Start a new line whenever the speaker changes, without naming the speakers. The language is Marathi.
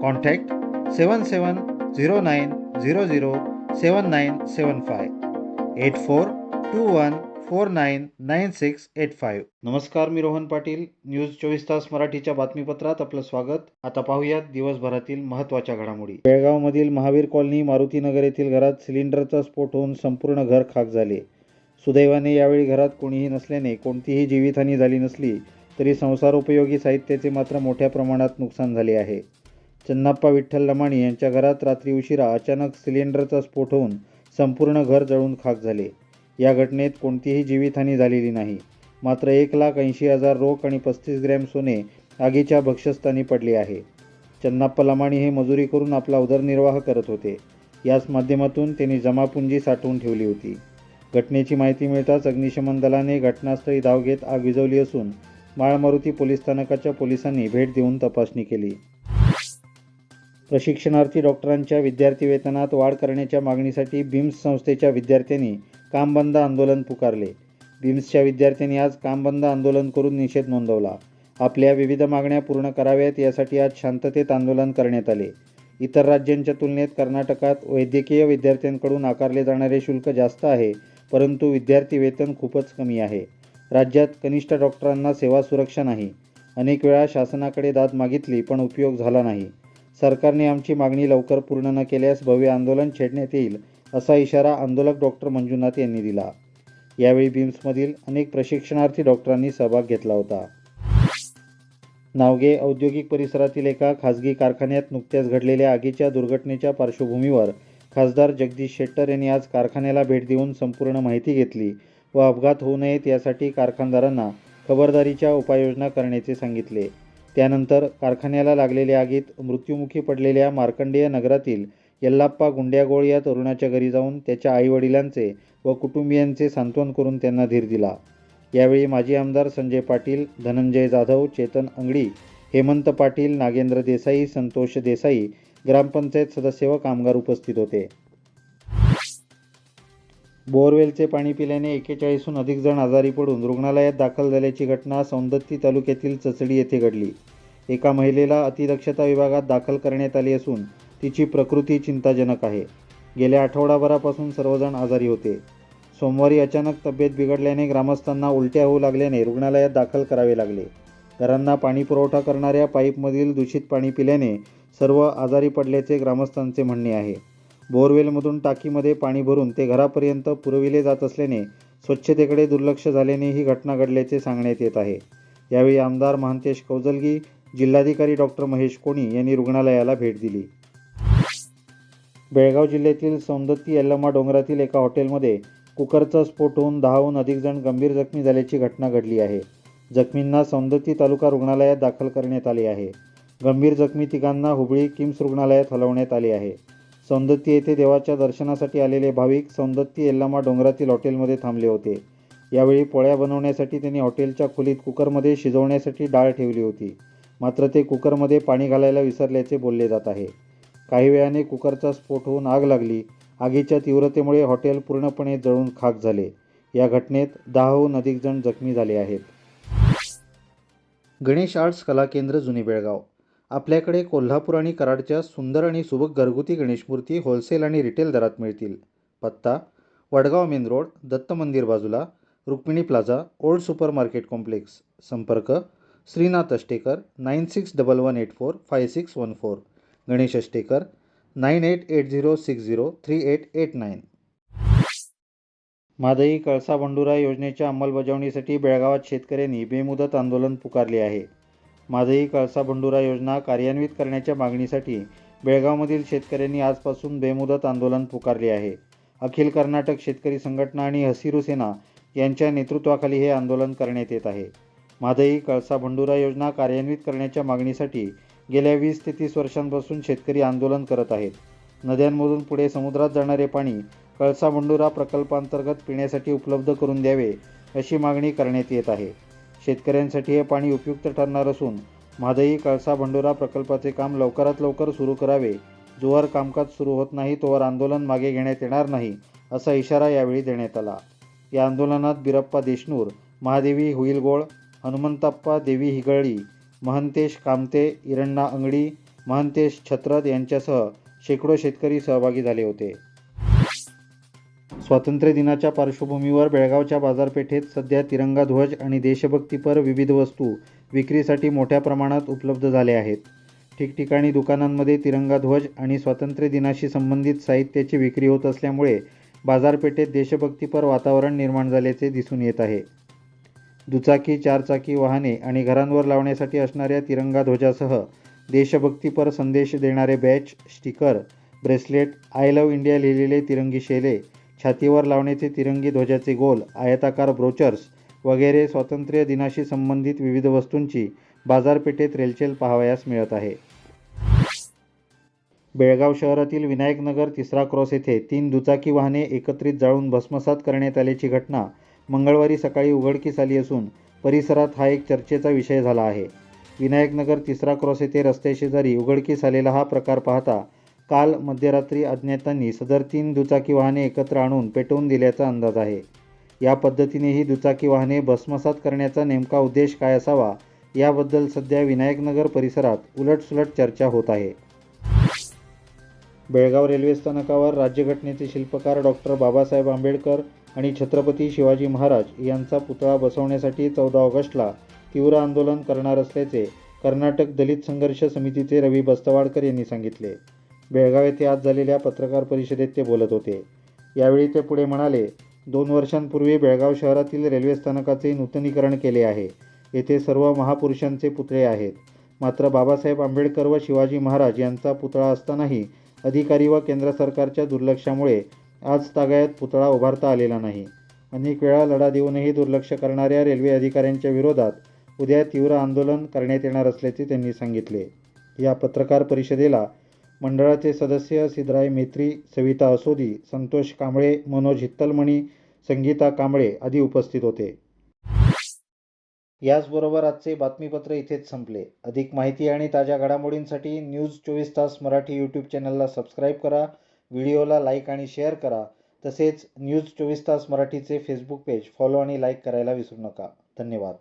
contact seven seven zero nine zero zero seven nine seven five. Eight four two one four nine nine six eight five नमस्कार मी रोहन पाटील. न्यूज चोवीस तास मराठीच्या बातमीपत्रात आपलं स्वागत. आता पाहूयात दिवसभरातील महत्त्वाच्या घडामोडी. बेळगावमधील महावीर कॉलनी मारुतीनगर येथील घरात सिलेंडरचा स्फोट होऊन संपूर्ण घर खाक झाले. सुदैवाने यावेळी घरात कोणीही नसल्याने कोणतीही जीवितहानी झाली नसली तरी संसारोपयोगी साहित्याचे मात्र मोठ्या प्रमाणात नुकसान झाले आहे. चन्नाप्पा विठ्ठल लमाणी यांच्या घरात रात्री उशिरा अचानक सिलेंडरचा स्फोट होऊन संपूर्ण घर जळून खाक झाले. या घटनेत कोणतीही जीवितहानी झालेली नाही. मात्र एक लाख ऐंशी हजार रोख आणि पस्तीस ग्रॅम सोने आगीच्या भक्षस्थानी पडले आहे. चन्नाप्पा लमाणी हे मजुरी करून आपला उदरनिर्वाह करत होते. याच माध्यमातून त्यांनी जमापुंजी साठवून ठेवली होती. घटनेची माहिती मिळताच अग्निशमन दलाने घटनास्थळी धाव घेत आग विझवली असून माळमारुती पोलीस स्थानकाच्या पोलिसांनी भेट देऊन तपासणी केली. प्रशिक्षणार्थी डॉक्टरांच्या विद्यार्थी वेतनात वाढ करण्याच्या मागणीसाठी बिम्स संस्थेच्या विद्यार्थ्यांनी कामबंद आंदोलन पुकारले. बिम्सच्या विद्यार्थ्यांनी आज कामबंद आंदोलन करून निषेध नोंदवला. आपल्या विविध मागण्या पूर्ण कराव्यात यासाठी आज शांततेत आंदोलन करण्यात आले. इतर राज्यांच्या तुलनेत कर्नाटकात वैद्यकीय विद्यार्थ्यांकडून आकारले जाणारे शुल्क जास्त आहे परंतु विद्यार्थी वेतन खूपच कमी आहे. राज्यात कनिष्ठ डॉक्टरांना सेवा सुरक्षा नाही. अनेक वेळा शासनाकडे दाद मागितली पण उपयोग झाला नाही. सरकारने आमची मागणी लवकर पूर्ण न केल्यास भव्य आंदोलन छेडण्यात येईल असा इशारा आंदोलक डॉक्टर मंजुनाथ यांनी दिला. यावेळी बिम्समधील अनेक प्रशिक्षणार्थी डॉक्टरांनी सहभाग घेतला होता. नावगे औद्योगिक परिसरातील एका खासगी कारखान्यात नुकत्याच घडलेल्या आगीच्या दुर्घटनेच्या पार्श्वभूमीवर खासदार जगदीश शेट्टर यांनी आज कारखान्याला भेट देऊन संपूर्ण माहिती घेतली व अपघात होऊ नयेत यासाठी कारखानदारांना खबरदारीच्या उपाययोजना करण्याचे सांगितले. त्यानंतर कारखान्याला लागलेल्या आगीत मृत्युमुखी पडलेल्या मार्कंडेय नगरातील यल्लाप्पा गुंड्यागोळ या तरुणाच्या घरी जाऊन त्याच्या आईवडिलांचे व कुटुंबियांचे सांत्वन करून त्यांना धीर दिला. यावेळी माजी आमदार संजय पाटील धनंजय जाधव चेतन अंगडी हेमंत पाटील नागेंद्र देसाई संतोष देसाई ग्रामपंचायत सदस्य व कामगार उपस्थित होते. बोअरवेलचे पाणी पिल्याने एकेचाळीसहून अधिक जण आजारी पडून रुग्णालयात दाखल झाल्याची घटना सौंदत्ती तालुक्यातील चचडी येथे घडली. एका महिलेला अतिदक्षता विभागात दाखल करण्यात आली असून तिची प्रकृती चिंताजनक आहे. गेल्या आठवडाभरापासून सर्वजण आजारी होते. सोमवारी अचानक तब्येत बिघडल्याने ग्रामस्थांना उलट्या होऊ लागल्याने रुग्णालयात दाखल करावे लागले. घरांना पाणी पुरवठा करणाऱ्या पाईपमधील दूषित पाणी पिल्याने सर्व आजारी पडल्याचे ग्रामस्थांचे म्हणणे आहे. बोअरवेलमधून टाकीमध्ये पाणी भरून ते घरापर्यंत पुरविले जात असल्याने स्वच्छतेकडे दुर्लक्ष झाल्याने ही घटना घडल्याचे सांगण्यात येत आहे. यावेळी आमदार महांतेश कौजलगी जिल्हाधिकारी डॉक्टर महेश कोणी यांनी रुग्णालयाला भेट दिली. बेळगाव जिल्ह्यातील सौंदत्ती यल्लमा डोंगरातील एका हॉटेलमध्ये कुकरचा स्फोट होऊन दहाहून अधिक जण गंभीर जखमी झाल्याची घटना घडली आहे. जखमींना सौंदत्ती तालुका रुग्णालयात दाखल करण्यात आले आहे. गंभीर जखमी तिघांना हुबळी किम्स रुग्णालयात हलवण्यात आले आहे. सौंदत्ती येथे देवाच्या दर्शनासाठी आलेले भाविक सौंदत्ती एल्लामा डोंगरातील हॉटेलमध्ये थांबले होते. यावेळी पोळ्या बनवण्यासाठी त्यांनी हॉटेलच्या खोलीत कुकरमध्ये शिजवण्यासाठी डाळ ठेवली होती. मात्र ते कुकरमध्ये पाणी घालायला विसरल्याचे बोलले जात आहे. काही वेळाने कुकरचा स्फोट होऊन आग लागली. आगीच्या तीव्रतेमुळे हॉटेल पूर्णपणे जळून खाक झाले. या घटनेत दहाहून अधिक जण जखमी झाले आहेत. गणेश आर्ट्स कला केंद्र जुनी बेळगाव. आपल्याकडे कोल्हापूर आणि कराडच्या सुंदर आणि सुबक घरगुती गणेशमूर्ती होलसेल आणि रिटेल दरात मिळतील. पत्ता वडगाव मेन रोड दत्त मंदिर बाजूला Rukmini plaza old super market complex संपर्क Shrinath Ashtekar nine six double one eight four five six one four Ganesh Ashtekar nine eight eight zero six zero three eight eight nine Mhadei Kalasa Bandura योजनेच्या अंमलबजावणीसाठी बेळगावात शेतकऱ्यांनी बेमुदत आंदोलन पुकारले आहे. मादई कळसा बंडुरा योजना कार्यान्वित करण्याच्या मागणीसाठी बेळगावमधील शेतकऱ्यांनी आजपासून बेमुदत आंदोलन पुकारले आहे. अखिल कर्नाटक शेतकरी संघटना आणि हसिरू सेना यांच्या नेतृत्वाखाली हे आंदोलन करण्यात येत आहे. मादई कळसा भंडुरा योजना कार्यान्वित करण्याच्या मागणीसाठी गेल्या वीस ते तीस वर्षांपासून शेतकरी आंदोलन करत आहेत. नद्यांमधून पुढे समुद्रात जाणारे पाणी कळसा भंडुरा प्रकल्पांतर्गत पिण्यासाठी उपलब्ध करून द्यावे अशी मागणी करण्यात येत आहे. शेतकऱ्यांसाठी हे पाणी उपयुक्त ठरणार असून म्हादई कळसा भंडोरा प्रकल्पाचे काम लवकरात लवकर सुरू करावे. जोवर कामकाज सुरू होत नाही तोवर आंदोलन मागे घेण्यात येणार नाही असा इशारा यावेळी देण्यात आला. या आंदोलनात बिरप्पा देशनूर महादेवी हुईलगोळ हनुमंतप्पा देवी हिगळी महंतेश कामते इरण्णा अंगडी महंतेश छत्रद यांच्यासह शेकडो शेतकरी सहभागी झाले होते. स्वातंत्र्य दिनाच्या पार्श्वभूमीवर बेळगावच्या बाजारपेठेत सध्या तिरंगा ध्वज आणि देशभक्तीपर विविध वस्तू विक्रीसाठी मोठ्या प्रमाणात उपलब्ध झाल्या आहेत. ठिकठिकाणी दुकानांमध्ये तिरंगा ध्वज आणि स्वातंत्र्य दिनाशी संबंधित साहित्याची विक्री होत असल्यामुळे बाजारपेठेत देशभक्तीपर वातावरण निर्माण झाल्याचे दिसून येत आहे. दुचाकी चारचाकी वाहने आणि घरांवर लावण्यासाठी असणाऱ्या तिरंगा ध्वजासह देशभक्तीपर संदेश देणारे badge sticker bracelet I love India लिहिलेले तिरंगी शेले छातीवर लावण्याचे तिरंगी ध्वजाचे गोल आयताकार ब्रोचर्स वगैरे स्वातंत्र्य दिनाशी संबंधित विविध वस्तूंची बाजारपेठेत रेलचेल पाहावयास मिळत आहे. बेळगाव शहरातील विनायकनगर तिसरा क्रॉस येथे तीन दुचाकी वाहने एकत्रित जाळून भस्मसात करण्यात आल्याची घटना मंगळवारी सकाळी उघडकीस आली असून परिसरात हा एक चर्चेचा विषय झाला आहे. विनायकनगर तिसरा क्रॉस येथे रस्त्याशेजारी उघडकीस आलेला हा प्रकार पाहता काल मध्यरात्री अज्ञातांनी सदर तीन दुचाकी वाहने एकत्र आणून पेटवून दिल्याचा अंदाज आहे. या पद्धतीने ही दुचाकी वाहने भस्मसात करण्याचा नेमका उद्देश काय असावा याबद्दल सध्या विनायकनगर परिसरात उलटसुलट चर्चा होत आहे. बेळगाव रेल्वे स्थानकावर राज्यघटनेचे शिल्पकार डॉक्टर बाबासाहेब आंबेडकर आणि छत्रपती शिवाजी महाराज यांचा पुतळा बसवण्यासाठी चौदा ऑगस्टला तीव्र आंदोलन करणार असल्याचे कर्नाटक दलित संघर्ष समितीचे रवी बस्तवाडकर यांनी सांगितले. बेळगाव येथे आज झालेल्या पत्रकार परिषदेत ते बोलत होते. यावेळी ते पुढे म्हणाले दोन वर्षांपूर्वी बेळगाव शहरातील रेल्वे स्थानकाचे नूतनीकरण केले आहे. येथे सर्व महापुरुषांचे पुतळे आहेत. मात्र बाबासाहेब आंबेडकर व शिवाजी महाराज यांचा पुतळा असतानाही अधिकारी व केंद्र सरकारच्या दुर्लक्षामुळे आज तागायत पुतळा उभारता आलेला नाही. अनेक वेळा लढा देऊनही दुर्लक्ष करणाऱ्या रेल्वे अधिकाऱ्यांच्या विरोधात उद्या तीव्र आंदोलन करण्यात येणार असल्याचे त्यांनी सांगितले. या पत्रकार परिषदेला मंडळाचे सदस्य सिद्धराय मेत्री सविता असोदी संतोष कांबळे मनोज हित्तलमणी संगीता कांबळे आदी उपस्थित होते. याचबरोबर आजचे बातमीपत्र इथेच संपले. अधिक माहिती आणि ताज्या घडामोडींसाठी न्यूज चोवीस तास मराठी यूट्यूब चॅनलला सबस्क्राईब करा व्हिडिओला लाईक आणि शेअर करा. तसेच न्यूज चोवीस तास मराठीचे फेसबुक पेज फॉलो आणि लाईक करायला विसरू नका. धन्यवाद.